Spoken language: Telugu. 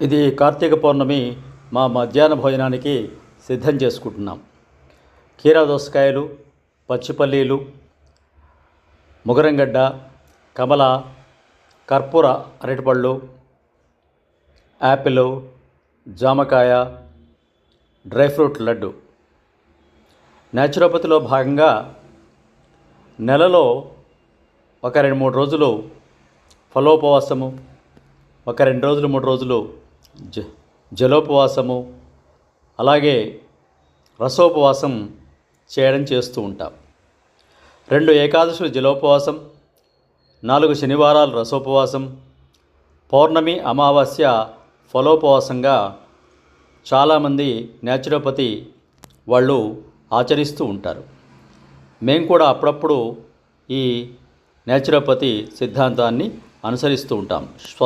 ఇది కార్తీక పౌర్ణమి మా మధ్యాహ్న భోజనానికి సిద్ధం చేసుకుంటున్నాం. కీరా దోసకాయలు పచ్చిపల్లీలు ముగరంగడ్డ కమల కర్పూర అరటిపళ్ళు యాపిల్ జామకాయ డ్రై ఫ్రూట్ లడ్డు. న్యాచురోపతిలో భాగంగా నెలలో ఒక రెండు మూడు రోజులు ఫలోపవాసము ఒక రెండు రోజులు మూడు రోజులు జ జలోపవాసము అలాగే రసోపవాసం చేయడం చేస్తూ ఉంటాం. రెండు ఏకాదశులు జలోపవాసం నాలుగు శనివారాలు రసోపవాసం పౌర్ణమి అమావాస్య ఫలోపవాసంగా చాలామంది న్యాచురోపతి వాళ్ళు ఆచరిస్తూ ఉంటారు. మేము కూడా అప్పుడప్పుడు ఈ న్యాచురోపతి సిద్ధాంతాన్ని అనుసరిస్తూ ఉంటాం.